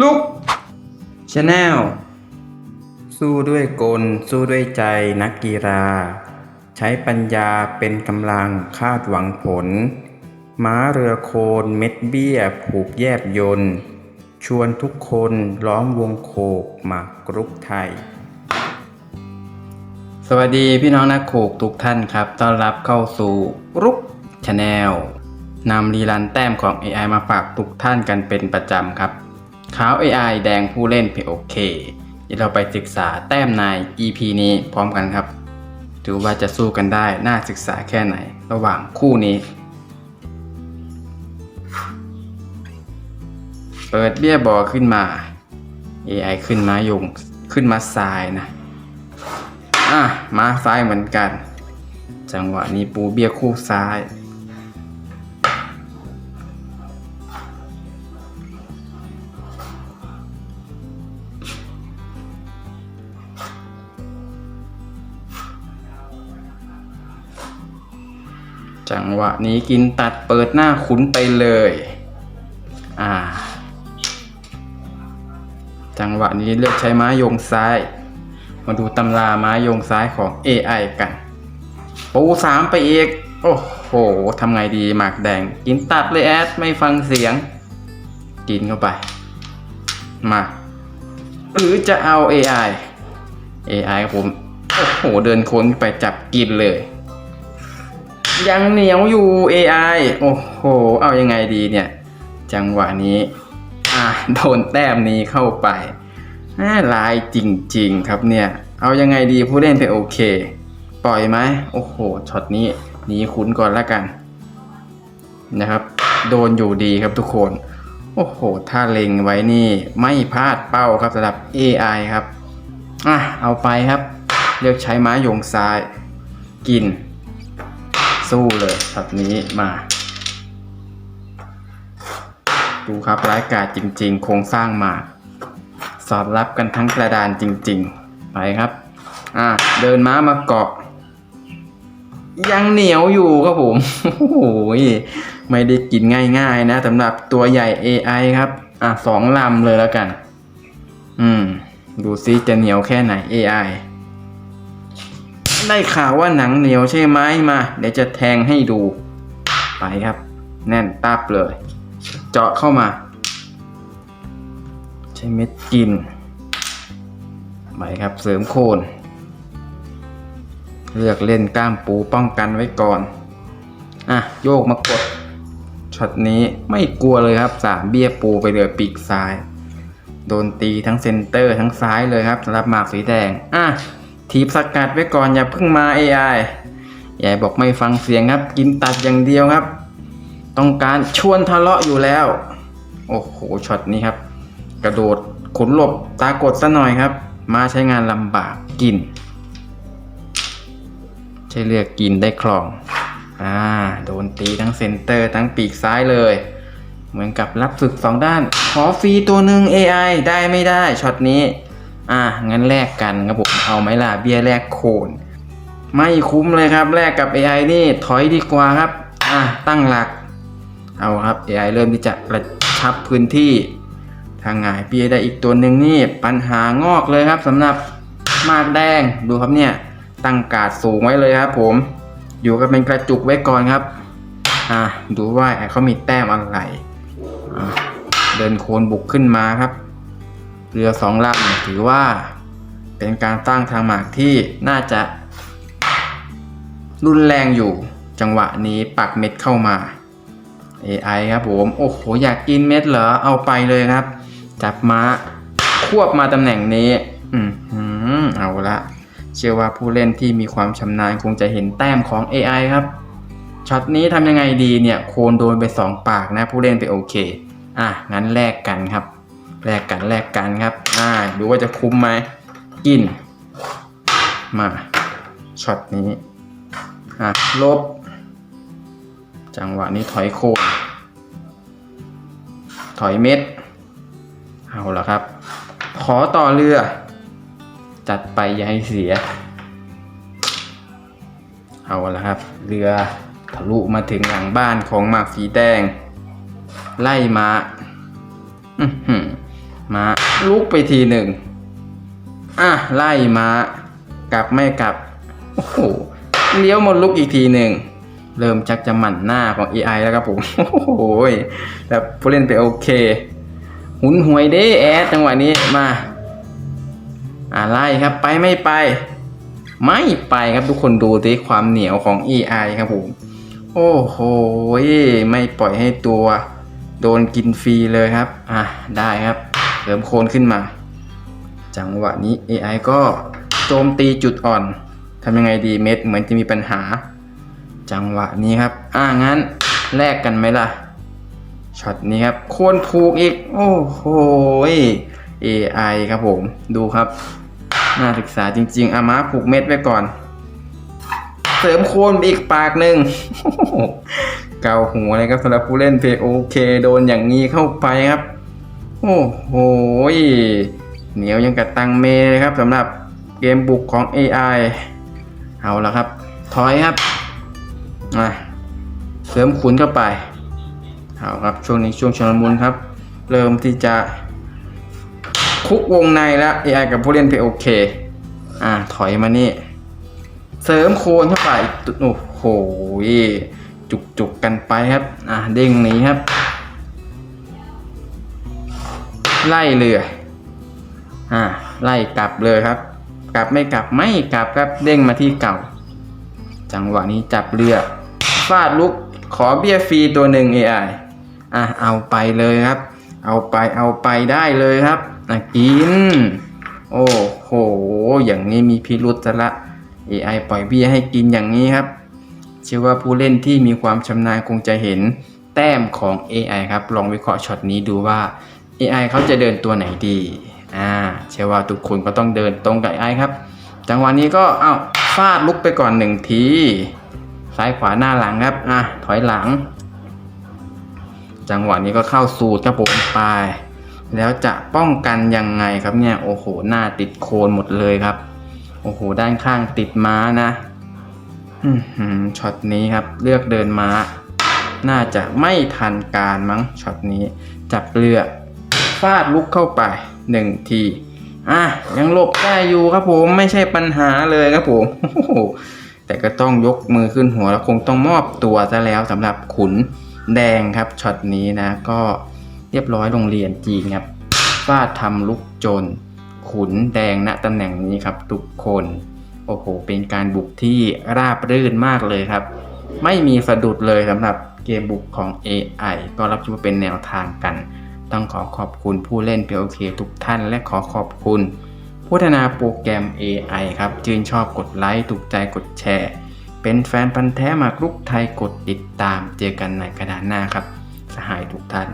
ลุกชาแนลสู้ด้วยกล สู้ด้วยใจนักกีฬา ใช้ปัญญาเป็นกำลังคาดหวังผล ม้าเรือโคนเม็ดเบี้ย ผูกแยบยนต์ชวนทุกคนล้อมวงโคกมากกรุกไทย สวัสดีพี่น้องนักโขกทุกท่านครับ ต้อนรับเข้าสู่รุกชาแนลนำรีลันแต้มของ AI มาฝากทุกท่านกันเป็นประจำครับ ขาว AI แดงผู้เล่นเพโอเคเดี๋ยวเราไปศึกษาแต้มใน EP นี้พร้อมกันครับถือว่าจะสู้กันได้น่าศึกษาแค่ไหน ระหว่างคู่นี้ เปิดเบี้ยบอขึ้นมา AI ขึ้นมายงขึ้นมาซ้ายนะ อะ มาซ้ายเหมือนกัน จังหวะนี้ปูเบี้ยคู่ซ้าย จังหวะนี้กินตัดเปิดหน้าขุนไปเลย อ่า จังหวะนี้เลือกใช้ม้าโยงซ้าย มาดูตำราม้าโยงซ้ายของ AI กัน ปูสามไปอีก โอ้โหทำไงดีหมากแดง กินตัดเลยแอด ไม่ฟังเสียง กินเข้าไป มา หรือจะเอา AI AI ผม โอ้โห เดินโค้งไปจับกินเลย ยังเหนียวอยู่ AI โอ้โห เอายังไงดีเนี่ย จังหวะนี้ อ่าโดนแต้มนี้เข้าไปน่าลายจริงๆครับเนี่ย เอายังไงดีผู้เล่นไปโอเค ปล่อยไหมโอ้โหช็อตนี้หนีคุ้นก่อนละกัน นะครับ โดนอยู่ดีครับทุกคน โอ้โห ถ้าเล็งไว้นี่ไม่พลาดเป้าครับสำหรับ AI ครับอะเอาไปครับ เลือกใช้ม้าโยงซ้าย กิน สู้เลยช็อตนี้มา ดูครับร้ายกาจจริง ๆ โครงสร้างมา สอดรับกันทั้งกระดานจริง ๆ ไปครับ อะเดินม้ามาเกาะ ยังเหนียวอยู่ครับผมโอ้โหไม่ได้กินง่าย ๆ นะสำหรับตัวใหญ่ AI ครับ อะสองลำเลยแล้วกัน อืม ดูซิจะเหนียวแค่ไหน AI ได้ข่าวว่าหนังเหนียวใช่ไหมมา เดี๋ยวจะแทงให้ดู ไปครับ แน่นตับเลย เจาะเข้ามา ใช้เม็ดกิน ไปครับเสริมโคนเลือกเล่นกล้ามปูป้องกันไว้ก่อน อะ โยกมากดช็อตนี้ไม่กลัวเลยครับสามเบี้ยปูไปเลยปีกซ้าย โดนตีทั้งเซนเตอร์ทั้งซ้ายเลยครับสำหรับหมากสีแดง อะ ทีบสกัดไว้ก่อนอย่าเพิ่งมา AI ยายบอกไม่ฟังเสียงครับ กินตัดอย่างเดียวครับ ต้องการชวนทะเลาะอยู่แล้ว โอ้โหช็อตนี้ครับ กระโดดขุนหลบตากดซะหน่อยครับ มาใช้งานลำบากกิน ใช่เลือกกินได้คล่องอ่าโดนตีทั้งเซนเตอร์ทั้งปีกซ้ายเลย เหมือนกับรับฝึกสองด้าน ขอฟรีตัวหนึ่ง AI ได้ไม่ได้ช็อตนี้ อ่างั้นแลกกันครับผมเอาไหมล่ะเบี้ยแลกโคนไม่คุ้มเลยครับแลกกับ AI นี่ถอยดีกว่าครับ อ่าตั้งหลัก เอาครับ AI เริ่มที่จะกระชับพื้นที่ทางหงายเบี้ยได้อีกตัวหนึ่งนี่ปัญหางอกเลยครับสำหรับมากแดงดูครับเนี่ยตั้งกาดสูงไว้เลยครับผม อยู่กันเป็นกระจุกไว้ก่อนครับ อ่าดูว่าเขามีแต้มอะไรเดินโคนบุกขึ้นมาครับ เรือสองลำถือว่า เป็นการสร้างทางหมากที่น่าจะ รุนแรงอยู่ จังหวะนี้ปักเม็ดเข้ามา AI ครับผม โอ้โห อยากกินเม็ดเหรอ เอาไปเลยครับ จับม้าควบมาตำแหน่งนี้อืมหืมเอาละเชื่อว่าผู้เล่นที่มีความชำนาญคงจะเห็นแต้มของ AI ครับช็อตนี้ทำยังไงดีเนี่ย โคนโดนไป 2 ปากนะ ผู้เล่นไปโอเค อะ งั้นแลกกันครับ แลกกันแลกกันครับ อ่า ดูว่าจะคุ้มไหมกิน มาช็อตนี้ อะ ลบ จังหวะนี้ถอยโคนถอยเม็ด เอาละครับ ขอต่อเรือ จัดไปอย่าให้เสีย เอาละครับ เรือทะลุมาถึงหลังบ้านของหมากสีแดง ไล่มา อื้อหือ มาลุกไปทีหนึ่งอะไล่มากลับไม่กลับโอ้โหเลี้ยวมาลุกอีกทีหนึ่งเริ่มชักจะหมั่นหน้าของ AI แล้วครับผมโอ้โหแบบผู้เล่นไปโอเค หุนหวยเด้แอดจังหวะนี้มาอ่าไล่ครับไปไม่ไป ไม่ไปครับทุกคนดูสิความเหนียวของ AI ครับผมโอ้โหไม่ปล่อยให้ตัว โดนกินฟรีเลยครับ อะได้ครับ ริมโคนขึ้นมา จังหวะนี้ AI ก็โจมตีจุดอ่อนทำยังไงดีเม็ดเหมือนจะมีปัญหา จังหวะนี้ครับ อ่างั้นแลกกันไหมล่ะช็อตนี้ครับโคนผูกอีก โอ้โห AI ครับผม ดูครับ น่าศึกษาจริง ๆอามาผูกเม็ดไว้ก่อน เสริมโคนอีกปากหนึ่งเกาหัวเลยครับสำหรับผู้เล่นเพโอเคโดนอย่างนี้เข้าไปครับ โอ้โหเหนียวยังกับตังเมเลยครับสำหรับเกมบุกของ AI เอาละครับ ถอยครับมาเสริมขุนเข้าไปเอาครับช่วงนี้ช่วงชนมุนครับ เริ่มที่จะคุกวงในแล้ว AI กับผู้เล่นเพโอเคอ่าถอยมานี่ เสริมโคนเข้าไปโอ้โหจุกจุกกันไปครับ อ่าเด้งหนีครับ ไล่เลยอ่าไล่กลับเลยครับ กลับไม่กลับไม่กลับครับเด้งมาที่เก่า จังหวะนี้จับเรือฟาดลุกขอเบี้ยฟรีตัวหนึ่ง AI อะเอาไปเลยครับ เอาไปเอาไปได้เลยครับอะกิน โอ้โห อย่างนี้มีพิรุษซะละ AI ปล่อยเบี้ยให้กินอย่างนี้ครับ เชื่อว่าผู้เล่นที่มีความชำนาญคงจะเห็นแต้มของ AI ครับ ลองวิเคราะห์ช็อตนี้ดูว่า AI เขาจะเดินตัวไหนดี อ่า เชื่อว่าทุกคนก็ต้องเดินตรงกับ AI ครับ จังหวะนี้ก็ เอ้า ฟาดลุกไปก่อนหนึ่งที ซ้ายขวาหน้าหลังครับ อะ ถอยหลัง จังหวะนี้ก็เข้าสูตรครับผมไป แล้วจะป้องกันยังไงครับเนี่ย โอ้โห หน้าติดโคนหมดเลยครับ โอ้โห ด้านข้างติดม้านะช็อตนี้ครับ เลือกเดินม้า น่าจะไม่ทันการมั้งช็อตนี้ จับเลือก ฟาดลุกเข้าไปหนึ่งทีอะยังหลบได้อยู่ครับผมไม่ใช่ปัญหาเลยครับผมแต่ก็ต้องยกมือขึ้นหัวแล้วคงต้องมอบตัวซะแล้วสำหรับขุนแดงครับช็อตนี้นะก็เรียบร้อยโรงเรียนจีนครับฟาดทำลุกจรขุนแดงณตำแหน่งนี้ครับ ทุกคนโอ้โหเป็นการบุกที่ราบรื่นมากเลยครับ ไม่มีสะดุดเลยสำหรับเกมบุกของ AI ก็รับชมเป็นแนวทางกัน ต้องขอขอบคุณผู้เล่น POK ทุกท่านและขอขอบคุณผู้พัฒนาโปรแกรม AI ครับชื่นชอบกดไลค์ถูกใจกดแชร์ เป็นแฟนพันธ์แท้มากรุกไทยกดติดตาม เจอกันในกระดานหน้าครับ สหายทุกท่าน